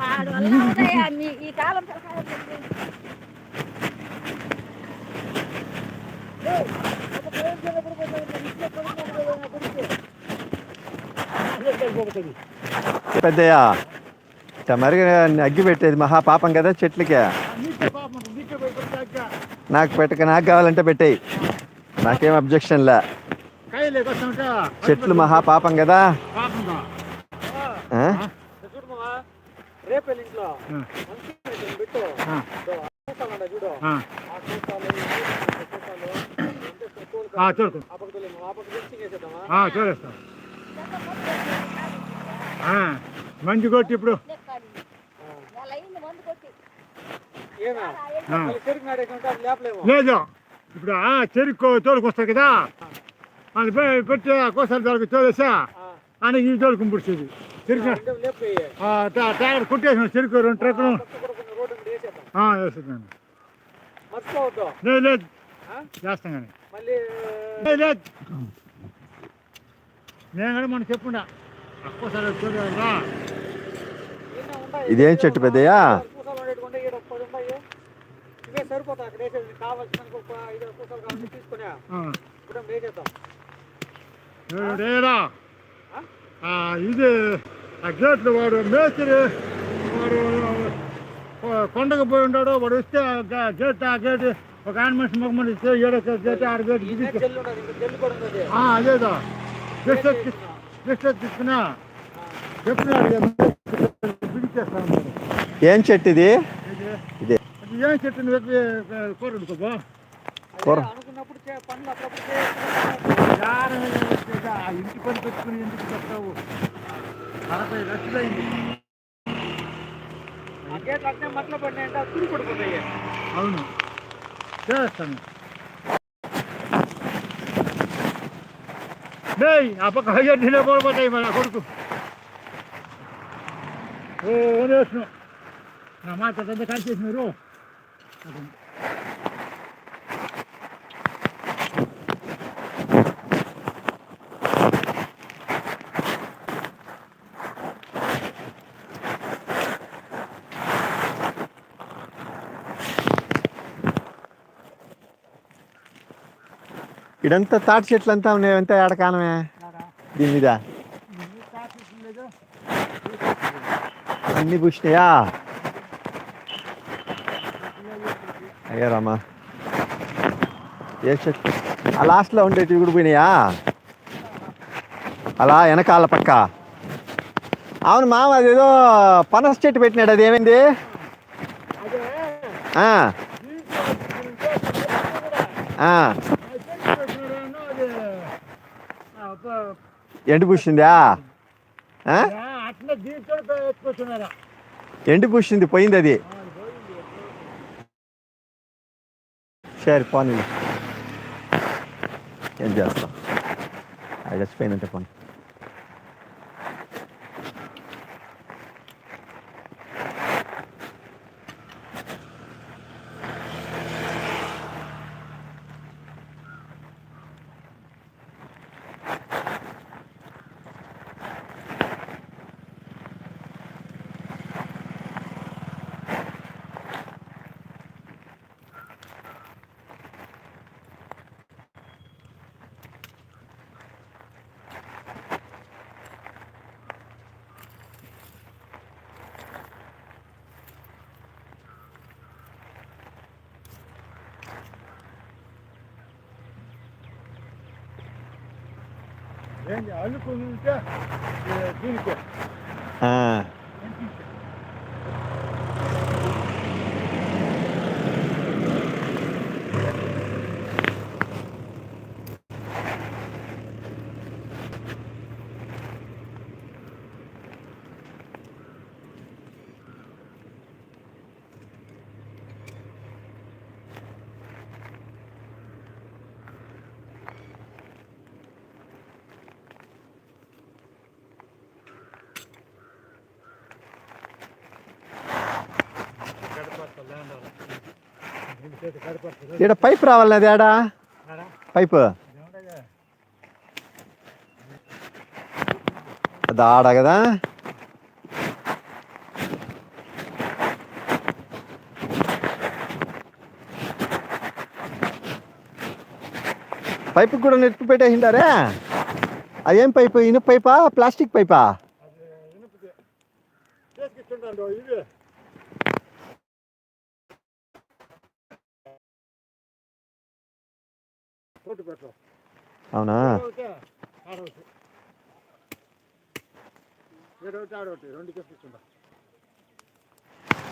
వాడు వల్ల ఈ కాలం. పెద్దయ్య ఇట్ట మరి అగ్గి పెట్టేది మహా పాపం కదా చెట్లకే. నీకే పెట్టక నాకు కావాలంటే పెట్టేయి. నాకేం అబ్జెక్షన్ లే? చెట్లు మహా పాపం కదా మంచి పెట్టు. చూడు. చూడు చూడేస్తాం. కొట్టి ఇప్పుడు. లేదు. ఇప్పుడు చెరుకు తోలుకొస్తారు కదా. అది పె- పెట్టి ఆ కోసాలు తోలుకు తోలేసా. అని ఈ తోలుకుని పుడిచేది లేపు ట్రాక్టర్ కొట్టేసిన చెరుకు రెండు ట్రక్కులు. ఆ, వేస్తున్నాను లేదు లేదు? చేస్తాం కానీ. మళ్ళీ లేదు లేదు నేను కూడా మనం చెప్పుండా. ఒక్కోసారి చూడరా. ఇదేం చెట్టు పెద్దయ్యా? పూసలు పెట్టుకుంటే ఈడ ఒక పది ఉన్నాయి. ఇవే సరిపోతాయి అక్కడ వేసేది. కావాల్సిన ఒక ఐదు పూసలు కావాల్సి తీసుకునే. ఇప్పుడు వేసేద్దాం. ఏడా ఆ, ఇది ఆ గేట్లు వాడు మేస్త్రి వాడు కొండకు పోయి ఉన్నాడు వాడు వస్తే గేట్ ఆ గేట్ ఒక ఆన్ మనిషి మగ మనిషి ఇస్తే ఏడో గేట్ ఆరు గేట్ ఇదే అదేదో. జస్ట్ జస్ట్ తీసుకున్నా. చెప్పినాడు బిగించేస్తాను ఏం చెట్టు ఇది? ఇదే. ఏం చెట్టు కూర వండుకోబా కూర. ఇంటి పని పెట్టుకుని ఎందుకు చెప్తావు నలభై లక్షలైంది ఆ గేట్లు అట్నే మట్లో పడినాయంటే అది తుడి పడిపోతాయి అవును చేస్తాను డేయ్ ఆ పక్క హయ్యడ్డీలో పడిపోతాయి మన కొడుకు ఓ ఓనేసిన నా మాట పెద్ద ఇడంతా తాటి చెట్లు అంతా ఉన్నాయి. అంతా ఏడకానమే దీని మీద. అన్ని పూసినాయా? అయ్యా రామా. ఏ చెట్లు ఆ లాస్ట్లో ఉండేటివి కూడా పోయినాయా? అలా వెనకాల పక్క. అవును మామ అదేదో పనస చెట్టు పెట్టినాడు. అది ఏమైంది ఆ, ఆ, ఎండు పూసిందా? ఎండు పూసింది పోయింది అది. సరే పోనీ. ఏం చేస్తాం? అది చచ్చిపోయిందంటే పోనీ. ఏంటి అల్లుకుని ఉంటే ఏ, దీనికే ఈడ పైప్ రావాలి ఏడా పైపు అది ఆడ కదా పైపు కూడా నెట్టు పెట్టేసిండారే అదేం పైపు ఇనుప పైపా ప్లాస్టిక్ పైపా అవునా?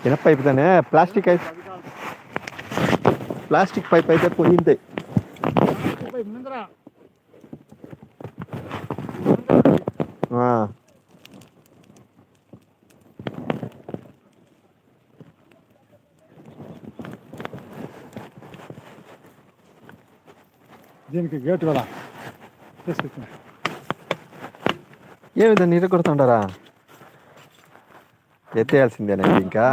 ఇనుప పైపుతోనే ప్లాస్టిక్ అయితే ప్లాస్టిక్ పైప్ అయితే పోయింది. ఆ. దీనికి గేట్ కూడా చేసుకొచ్చిన ఏమి దాన్ని నీరు కొడుతుంటారా? ఎత్తేయాల్సిందేనా ఇంకా.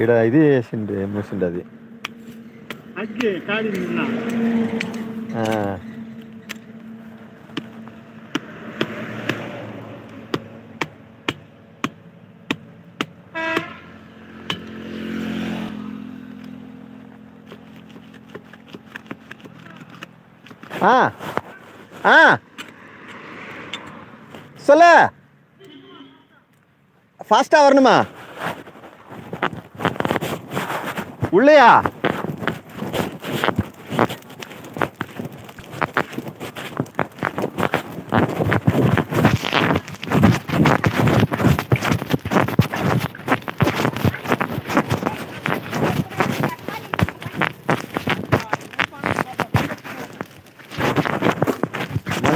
ఈడ ఇది వేసింది మూసింది అది. కాడి ஆ. ஆ. சொல்ல. ஃபாஸ்ட்டாக வரணுமா? உள்ளையா?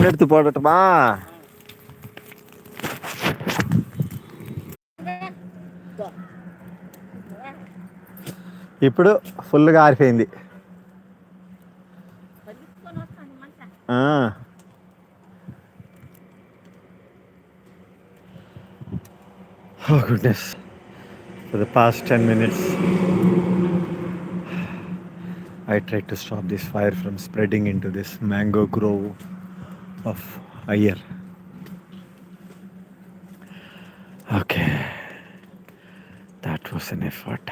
ఎడెడ్త్ పోడటమా? ఇప్పుడు ఫుల్గా ఆరిపోయింది. Goodness the past ten minutes I try to stop this fire from spreading in to this mango grove of Ayer. Okay. That was an effort.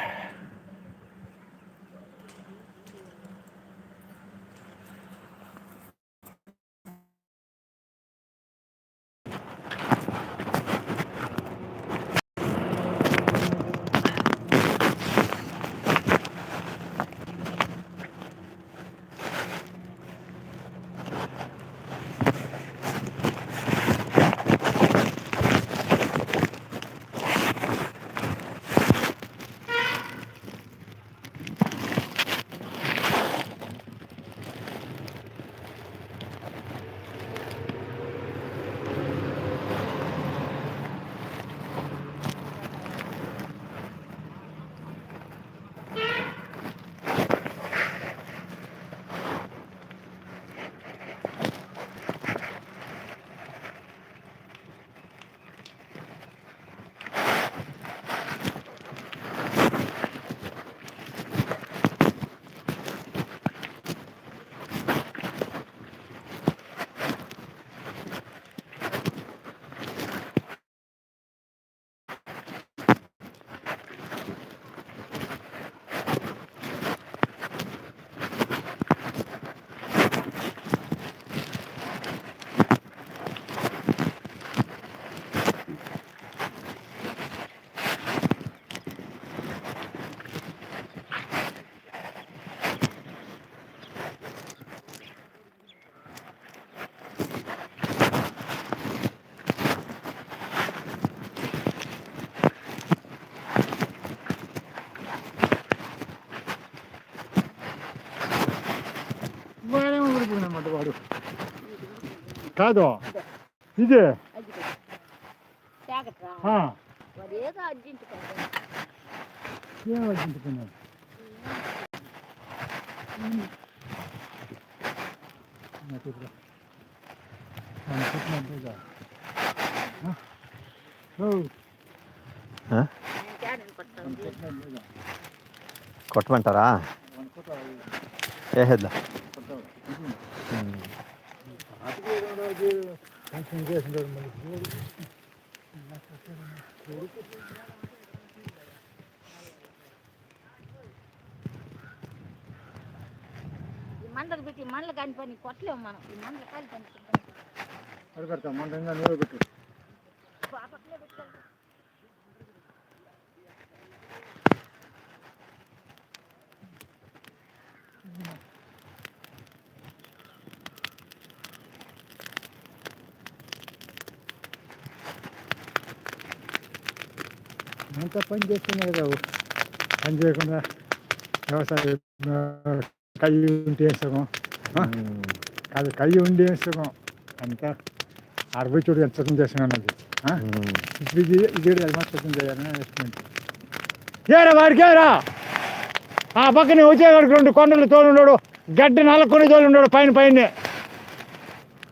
ఆ? క్యారెట్ పడుతుంది కొట్టమంటారా వేసేద్దాం మండలు పెట్టి మండలు కాని పని కొట్టలేము మనం. ఈ మండలు కాలి పని అడగడతా ఇంకా నువ్వే పెట్టు. అంతా పని చేస్తూనే కదా పని చేయకుండా వ్యవసాయం కయ్యి ఉంటే ఆ? కాదు కయ్యి ఉండి వేస్తాము అంతా అరవై చోటు ఎంత సుఖం చేస్తున్నాను అది? ఇప్పుడు ఇది ఇది మాత్రం సుఖం చేయాలని ఏరా వాడికి ఏరా? ఆ పక్కనే వచ్చేవాడికి రెండు కొండలు తోలున్నాడు గడ్డి నల్లకొని తోలున్నాడు పైన పైన.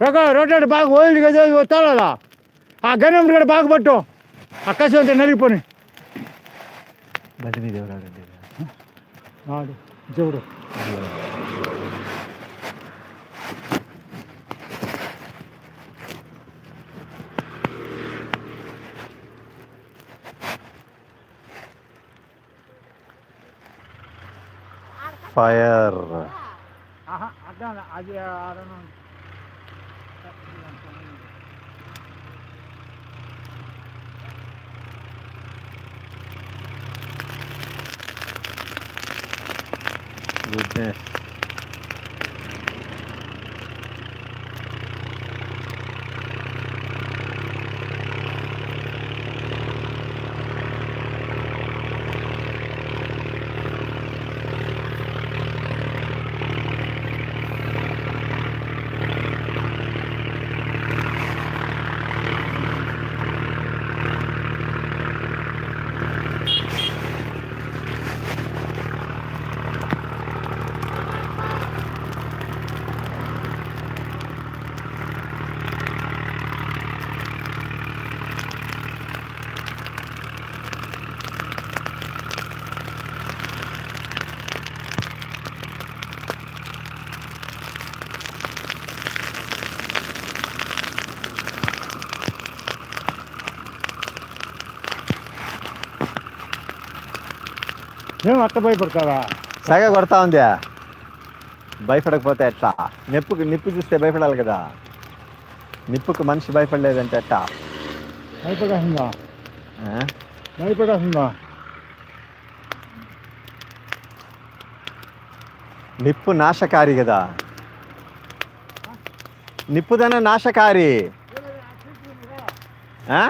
ఒక రొట్టెడు బాగా ఓయిల్ కదా తోలదా ఆ గణం కూడా బాగా పట్టు. ఆ కసి అంతా నలిగిపోయి ಬಲಮಿ ದೇವರಾಗಲಿ ನಾಡು ಜೋಡು ಫೈರ್ ಅದನ್ನು ಅದು ಅದನ್ನು అది మేము అట్ట భయపడతావా? సెగ కొడతా ఉందా. భయపడకపోతే ఎట్లా? నిప్పుకి నిప్పు చూస్తే భయపడాలి కదా. నిప్పుకు మనిషి భయపడలేదంటే ఎట్టా భయపడేస్తుందా ఆ? భయపడేస్తుందా నిప్పు నాశకారి కదా. నిప్పుదన నాశకారి. ఆ?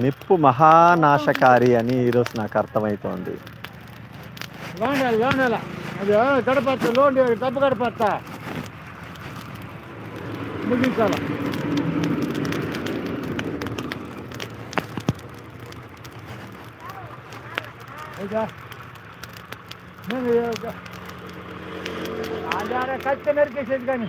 నిప్పు మహానాశకారి అని ఈరోజు నాకు అర్థమవుతోంది లోండాలి అది గడపచ్చ లోన్ డబ్బు గడపచ్చ ముగించాల అయితే కత్తి నరికేసేది కానీ.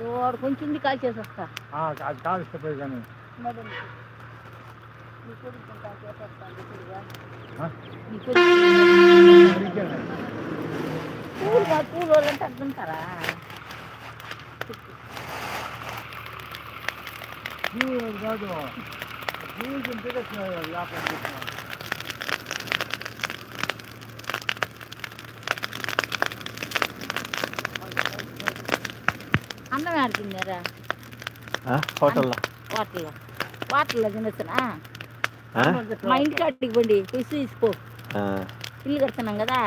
దోడు కొంచెం కాల్ చేసి వస్తా అది కాలిస్తే పోయి కానీ. కాల్ పూలు వాళ్ళంటే అర్థంటారా కాదు. వ్యాపారం అన్నం? హోటల్లో. వాటర్లో వాటర్లో తినొచ్చునా? మా అట్టికి పండి తీసుకో. ఇల్లు కడుతున్నాం కదా.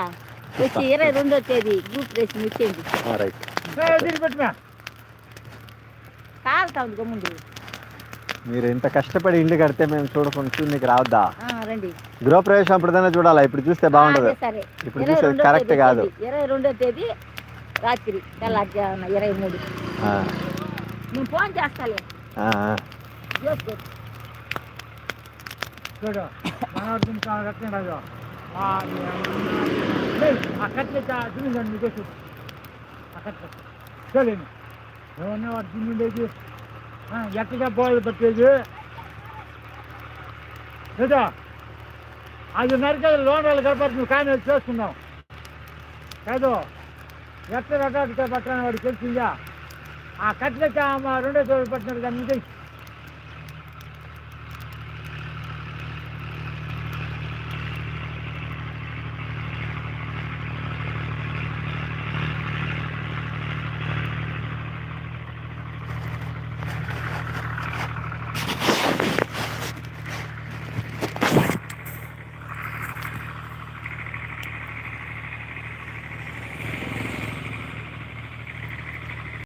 వచ్చి ఇరవై రెండో తేదీ గ్రూప్ రేషన్ ఇచ్చేయండి. ఆ, రైట్. పెట్టినా కాలుతా ఉంది గమ్ముండి. మీరు ఇంత కష్టపడి ఇల్లు కడితే మేము చూడకుండా చూడనికి రావద్దా? ఆ, రండి. గృహప్రవేశం అప్పుడుదైనా చూడాలా? ఇప్పుడు చూస్తే బాగుండదు. ఇప్పుడు రెండో కరెక్ట్ కాదు. ఇరవై రెండో తేదీ రాత్రి తెల్లారుజామున ఇరవై మూడు. నేను ఫోన్ చేస్తాలే. చూడు కట్టినాడు ఆ లేదు, ఆ. కట్ల చూడండి మీకే చూడు ఆ కట్ల చూడండి ఏమన్నా వాడు తిండేది ఎక్కడిగా పోయి పట్టేది. లేదా అది నరికేది లోన్ వాళ్ళు కాబట్టి నువ్వు కానీ వచ్చి చేసుకున్నావు కాదు ఎక్కడ రకాలుగా పట్టాను వాడు తెలిసిందా? ఆ కట్లకి రెండో చోటు పట్టినాడు దాన్ని